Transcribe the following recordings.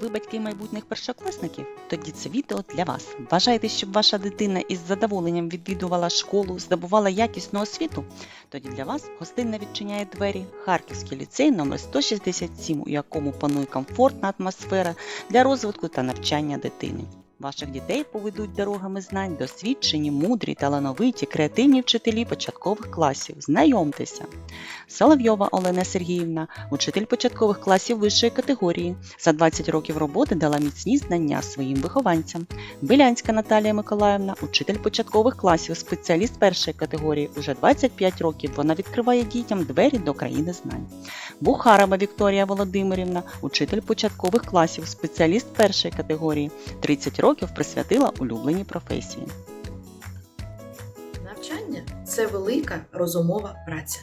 Ви батьки майбутніх першокласників? Тоді це відео для вас. Бажаєте, щоб ваша дитина із задоволенням відвідувала школу, здобувала якісну освіту? Тоді для вас гостинно відчиняє двері Харківський ліцей номер 167, у якому панує комфортна атмосфера для розвитку та навчання дитини. Ваших дітей поведуть дорогами знань досвідчені, мудрі, талановиті, креативні вчителі початкових класів. Знайомтеся! Соловйова Олена Сергіївна, учитель початкових класів вищої категорії. За 20 років роботи дала міцні знання своїм вихованцям. Білянська Наталія Миколаївна, учитель початкових класів, спеціаліст першої категорії. Уже 25 років вона відкриває дітям двері до країни знань. Бухарова Вікторія Володимирівна, учитель початкових класів, спеціаліст першої категорії. 30 років присвятила улюбленій професії. Навчання це велика розумова праця.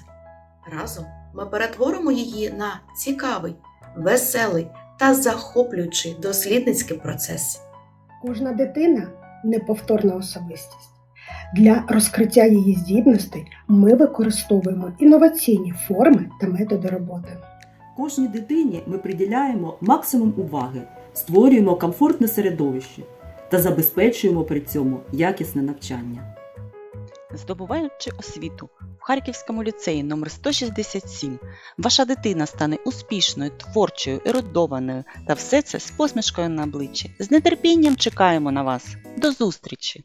Разом ми перетворимо її на цікавий, веселий та захоплюючий дослідницький процес. Кожна дитина неповторна особистість. Для розкриття її здібностей ми використовуємо інноваційні форми та методи роботи. Кожній дитині ми приділяємо максимум уваги, створюємо комфортне середовище та забезпечуємо при цьому якісне навчання. Здобуваючи освіту в Харківському ліцеї номер 167, ваша дитина стане успішною, творчою, ерудованою та все це з посмішкою на обличчі. З нетерпінням чекаємо на вас. До зустрічі!